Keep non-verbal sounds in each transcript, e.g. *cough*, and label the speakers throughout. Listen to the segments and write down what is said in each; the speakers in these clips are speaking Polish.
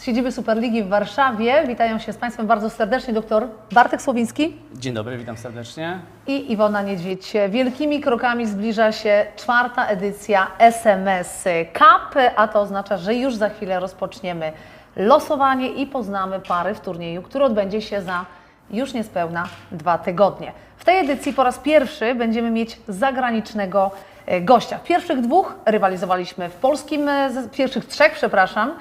Speaker 1: z siedziby Superligi w Warszawie. Witają się z Państwem bardzo serdecznie dr Bartek Słowiński
Speaker 2: Dzień dobry, witam serdecznie.
Speaker 1: i Iwona Niedźwiedź. Wielkimi krokami zbliża się czwarta edycja SMS Cup, a to oznacza, że już za chwilę rozpoczniemy losowanie i poznamy pary w turnieju, który odbędzie się za już niespełna dwa tygodnie. W tej edycji po raz pierwszy będziemy mieć zagranicznego e, gościa. W pierwszych dwóch rywalizowaliśmy w polskim, e, w pierwszych trzech, przepraszam,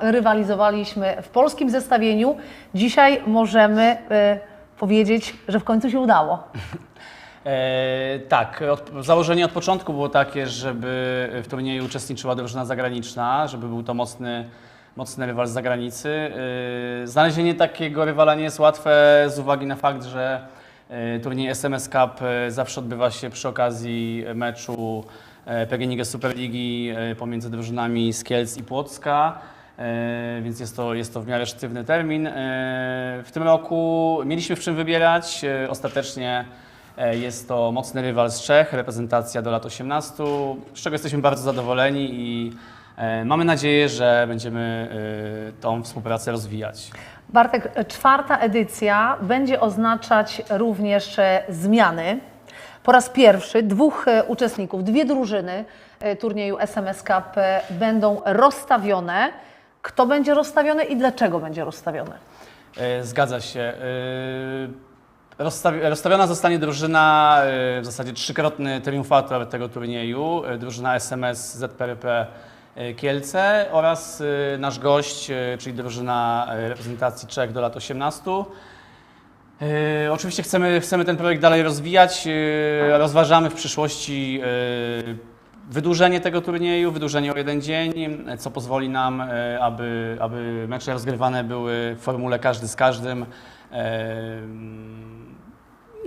Speaker 1: rywalizowaliśmy w polskim zestawieniu. Dzisiaj możemy e, powiedzieć, że w końcu się udało. *laughs*
Speaker 2: E, tak, od, założenie od początku było takie, żeby w turnieju uczestniczyła drużyna zagraniczna, żeby był to mocny, mocny rywal z zagranicy. E, znalezienie takiego rywala nie jest łatwe z uwagi na fakt, że e, turniej SMS Cup e, zawsze odbywa się przy okazji meczu PGNiG Superligi e, pomiędzy drużynami z Kielc i Płocka. E, więc jest to, jest to w miarę sztywny termin. E, w tym roku mieliśmy w czym wybierać. E, ostatecznie e, jest to mocny rywal z Czech, reprezentacja do lat 18, z czego jesteśmy bardzo zadowoleni i e, mamy nadzieję, że będziemy e, tą współpracę rozwijać.
Speaker 1: Bartek, e, czwarta edycja będzie oznaczać również e, zmiany. Po raz pierwszy dwóch e, uczestników, dwie drużyny e, turnieju SMS Cup e, będą rozstawione. Kto będzie rozstawiony i dlaczego będzie rozstawiony?
Speaker 2: Zgadza się. Rozstawi- Rozstawiona zostanie drużyna, w zasadzie trzykrotny triumfator tego turnieju, drużyna SMS ZPRP Kielce oraz nasz gość, czyli drużyna reprezentacji Czech do lat 18. E, Oczywiście chcemy, chcemy ten projekt dalej rozwijać. e, Rozważamy w przyszłości e, wydłużenie tego turnieju, wydłużenie o jeden dzień, co pozwoli nam, e, aby, aby mecze rozgrywane były w formule każdy z każdym. E,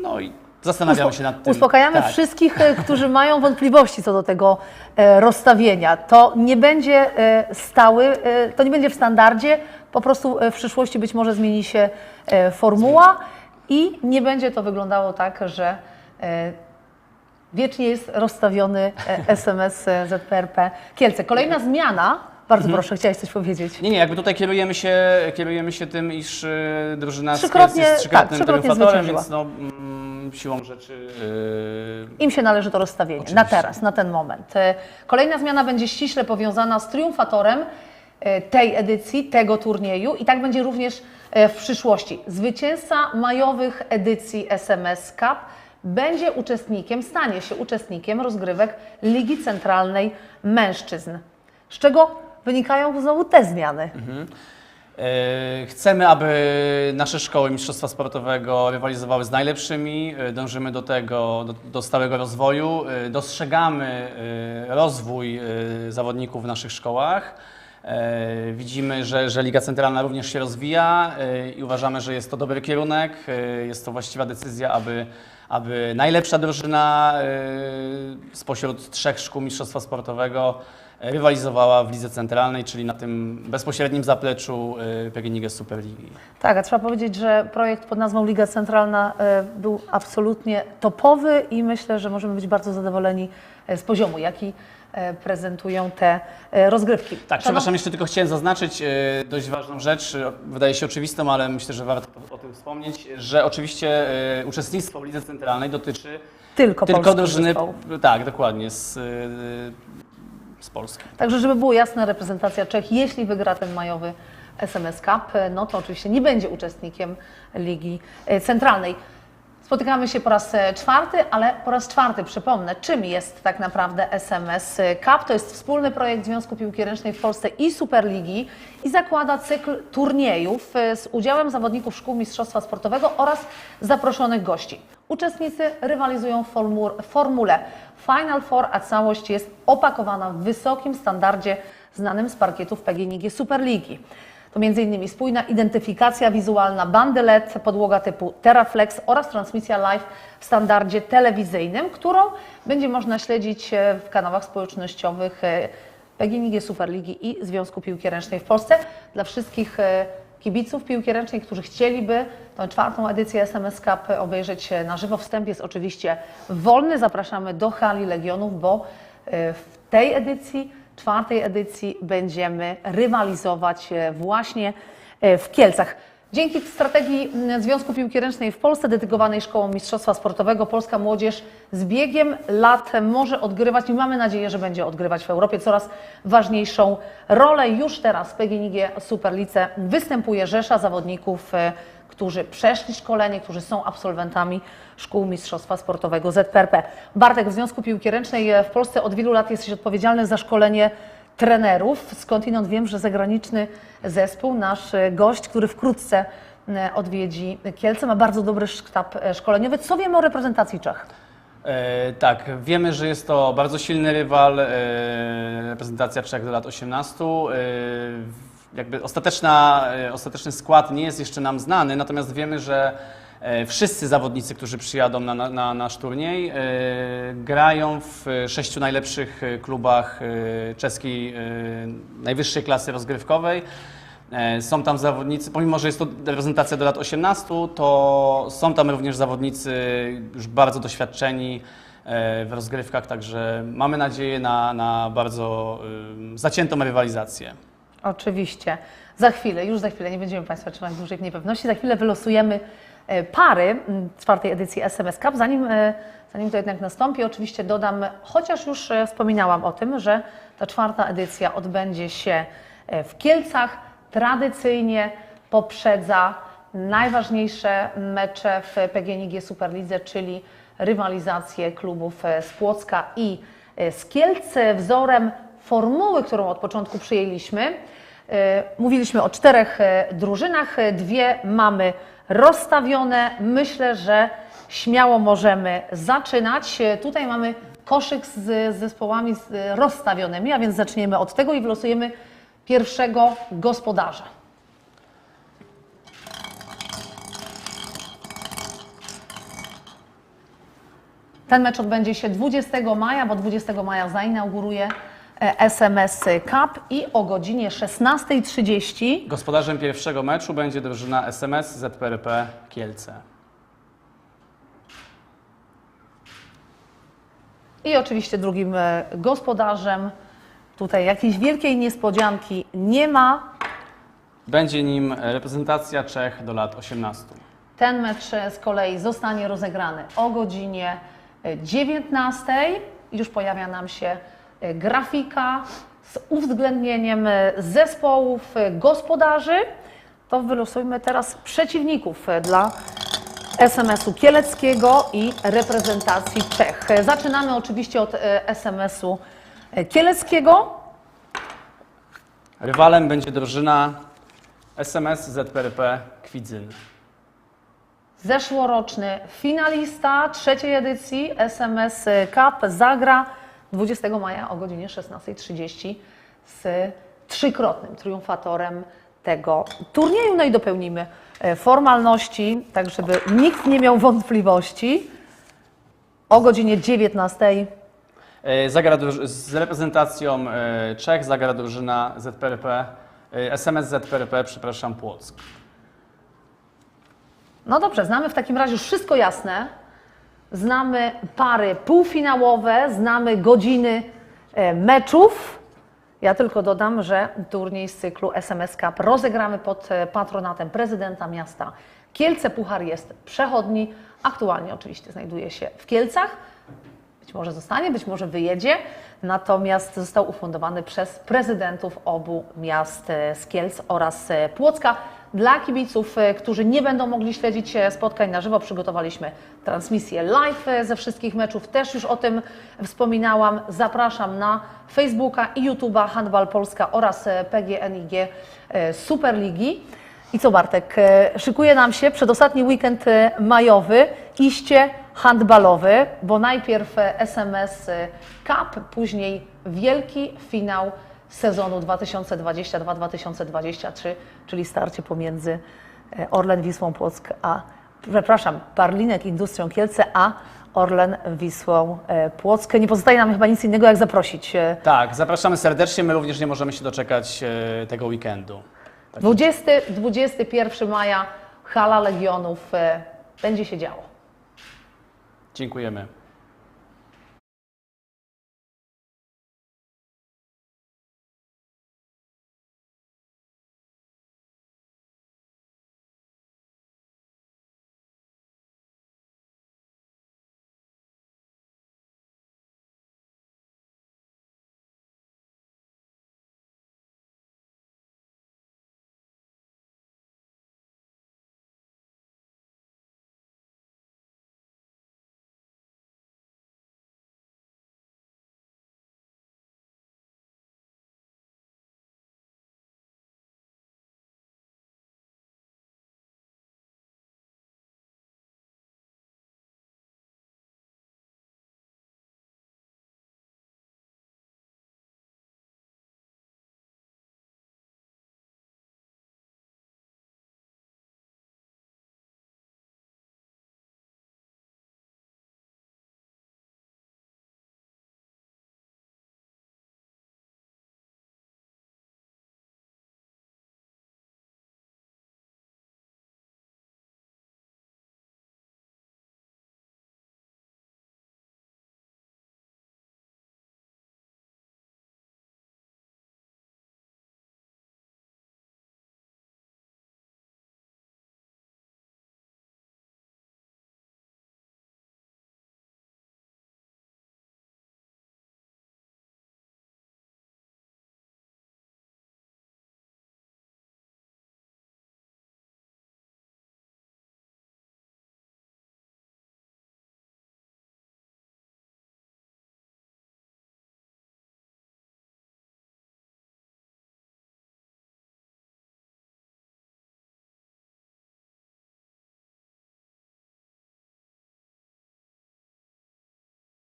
Speaker 2: No i zastanawiamy się nad tym.
Speaker 1: Uspokajamy
Speaker 2: Tak.
Speaker 1: wszystkich, którzy mają wątpliwości co do tego e, rozstawienia. To nie będzie e, stały, e, to nie będzie w standardzie, po prostu w przyszłości być może zmieni się e, formuła i nie będzie to wyglądało tak, że e, wiecznie jest rozstawiony e, *laughs* SMS e, ZPRP Kielce. Kolejna zmiana, bardzo proszę, chciałeś coś powiedzieć.
Speaker 2: Nie, nie, jakby tutaj kierujemy się, kierujemy się tym, iż drużyna
Speaker 1: Trzykrotnie-
Speaker 2: jest
Speaker 1: tak,
Speaker 2: trzykrotnym
Speaker 1: trzykrotnie
Speaker 2: triumfatorem, więc no, mm, siłą rzeczy
Speaker 1: Im się należy to rozstawienie na
Speaker 2: Oczywiście.
Speaker 1: teraz, na ten moment. E, Kolejna zmiana będzie ściśle powiązana z triumfatorem e, tej edycji, tego turnieju i tak będzie również e, w przyszłości. Zwycięzca majowych edycji SMS Cup będzie uczestnikiem, stanie się uczestnikiem rozgrywek Ligi Centralnej Mężczyzn. Z czego wynikają znowu te zmiany?
Speaker 2: E, Chcemy, aby nasze szkoły mistrzostwa sportowego rywalizowały z najlepszymi. E, Dążymy do tego, do, do stałego rozwoju. E, Dostrzegamy e, rozwój e, zawodników w naszych szkołach. E, Widzimy, że, że Liga Centralna również się rozwija e, i uważamy, że jest to dobry kierunek. E, Jest to właściwa decyzja, aby, aby najlepsza drużyna spośród trzech szkół mistrzostwa sportowego rywalizowała w Lidze Centralnej, czyli na tym bezpośrednim zapleczu y, PGNiG Superligi.
Speaker 1: Tak, a trzeba powiedzieć, że projekt pod nazwą Liga Centralna e, był absolutnie topowy i myślę, że możemy być bardzo zadowoleni e, z poziomu, jaki prezentują te rozgrywki.
Speaker 2: Tak, przepraszam, jeszcze tylko chciałem zaznaczyć y, dość ważną rzecz, y, wydaje się oczywistą, ale myślę, że warto o, tym wspomnieć, że oczywiście y, uczestnictwo w Lidze Centralnej dotyczy
Speaker 1: Tylko,
Speaker 2: tylko drużyny,
Speaker 1: zespołów.
Speaker 2: tak, dokładnie, z, y, z Polski.
Speaker 1: Także, żeby było jasne, reprezentacja Czech, jeśli wygra ten majowy SMS Cup, no to oczywiście nie będzie uczestnikiem Ligi Centralnej. Spotykamy się po raz e, czwarty, ale po raz czwarty przypomnę, czym jest tak naprawdę SMS Cup. To jest wspólny projekt Związku Piłki Ręcznej w Polsce i Superligi i zakłada cykl turniejów e, z udziałem zawodników szkół mistrzostwa sportowego oraz zaproszonych gości. Uczestnicy rywalizują w formu- w formule Final Four, a całość jest opakowana w wysokim standardzie znanym z parkietów PGNiG Superligi. To m.in. spójna identyfikacja wizualna, bandy LED, podłoga typu Teraflex oraz transmisja live w standardzie telewizyjnym, którą będzie można śledzić e, w kanałach społecznościowych e, PGNiG Superligi i Związku Piłki Ręcznej w Polsce. Dla wszystkich e, kibiców piłki ręcznej, którzy chcieliby tę czwartą edycję SMS Cup obejrzeć na żywo. Wstęp jest oczywiście wolny. Zapraszamy do hali Legionów, bo w tej edycji czwartej edycji będziemy rywalizować e, właśnie e, w Kielcach. Dzięki strategii Związku Piłki Ręcznej w Polsce, dedykowanej Szkołą Mistrzostwa Sportowego, polska młodzież z biegiem lat może odgrywać i mamy nadzieję, że będzie odgrywać w Europie coraz ważniejszą rolę. Już teraz w PGNiG Superlice występuje rzesza zawodników, e, którzy przeszli szkolenie, którzy są absolwentami Szkół Mistrzostwa Sportowego ZPRP. Bartek, w Związku Piłki Ręcznej w Polsce od wielu lat jesteś odpowiedzialny za szkolenie trenerów. Skądinąd wiem, że zagraniczny zespół, nasz gość, który wkrótce e, odwiedzi Kielce, ma bardzo dobry sztab e, szkoleniowy. Co wiemy o reprezentacji Czech?
Speaker 2: E, tak, wiemy, że jest to bardzo silny rywal, e, reprezentacja Czech do lat 18. E, jakby ostateczna, e, ostateczny skład nie jest jeszcze nam znany, natomiast wiemy, że e, wszyscy zawodnicy, którzy przyjadą na, na, na nasz turniej, e, grają w sześciu najlepszych klubach czeskiej najwyższej klasy rozgrywkowej. Są tam zawodnicy, pomimo że jest to reprezentacja do lat 18, to są tam również zawodnicy już bardzo doświadczeni w rozgrywkach, także mamy nadzieję na, na bardzo zaciętą rywalizację.
Speaker 1: Oczywiście. Za chwilę, już za chwilę, nie będziemy Państwa trzymać dłużej w niepewności, za chwilę wylosujemy e, pary czwartej edycji SMS Cup. Zanim, e, zanim to jednak nastąpi, oczywiście dodam, chociaż już e, wspominałam o tym, że ta czwarta edycja odbędzie się w Kielcach. Tradycyjnie poprzedza najważniejsze mecze w PGNiG Superlidze, czyli rywalizację klubów z Płocka i z Kielc. Wzorem formuły, którą od początku przyjęliśmy, e, mówiliśmy o czterech e, drużynach, e, dwie mamy rozstawione. Myślę, że śmiało możemy zaczynać. Tutaj mamy koszyk z zespołami rozstawionymi, a więc zaczniemy od tego i wylosujemy pierwszego gospodarza. Ten mecz odbędzie się 20 maja, bo 20 maja zainauguruje SMS Cup i o godzinie 16.30
Speaker 2: Gospodarzem pierwszego meczu będzie drużyna SMS ZPRP Kielce.
Speaker 1: i oczywiście drugim e, gospodarzem. Tutaj jakiejś wielkiej niespodzianki nie ma.
Speaker 2: Będzie nim reprezentacja Czech do lat 18.
Speaker 1: Ten mecz e, z kolei zostanie rozegrany o godzinie e, 19. Już pojawia nam się e, grafika z uwzględnieniem e, zespołów e, gospodarzy. To wylosujmy teraz przeciwników e, dla SMS-u Kieleckiego i reprezentacji Czech. E, Zaczynamy oczywiście od e, SMS-u e, Kieleckiego.
Speaker 2: Rywalem będzie drużyna SMS ZPRP Kwidzyn.
Speaker 1: Zeszłoroczny finalista trzeciej edycji SMS Cup zagra 20 maja o godzinie 16.30 z trzykrotnym triumfatorem tego turnieju. No i dopełnimy e, formalności, tak żeby nikt nie miał wątpliwości. O godzinie 19
Speaker 2: E, Zagra z reprezentacją e, Czech zagra drużyna ZPRP, SMS ZPRP, przepraszam, Płock.
Speaker 1: No dobrze, znamy w takim razie już wszystko jasne. Znamy pary półfinałowe, znamy godziny e, meczów. Ja tylko dodam, że turniej z cyklu SMS Cup rozegramy pod e, patronatem prezydenta miasta Kielce. Puchar jest przechodni. Aktualnie oczywiście znajduje się w Kielcach. Być może zostanie, być może wyjedzie. Natomiast został ufundowany przez prezydentów obu miast e, z Kielc oraz Płocka. Dla kibiców, e, którzy nie będą mogli śledzić e, spotkań na żywo, przygotowaliśmy transmisję live e, ze wszystkich meczów. Też już o tym wspominałam. Zapraszam na Facebooka i YouTube'a Handbal Polska oraz PGNiG Superligi. I co Bartek, szykuje nam się przedostatni weekend majowy, iście handbalowy, bo najpierw SMS Cup, później wielki finał sezonu 2022-2023, czyli starcie pomiędzy e, Orlen Wisłą Płock a, przepraszam, Parlinek Industrią Kielce, a Orlen Wisłą e, Płock. Nie pozostaje nam chyba nic innego, jak zaprosić e,
Speaker 2: Tak, zapraszamy serdecznie. My również nie możemy się doczekać tego weekendu.
Speaker 1: 20-21 maja Hala Legionów będzie się działo.
Speaker 2: Dziękujemy.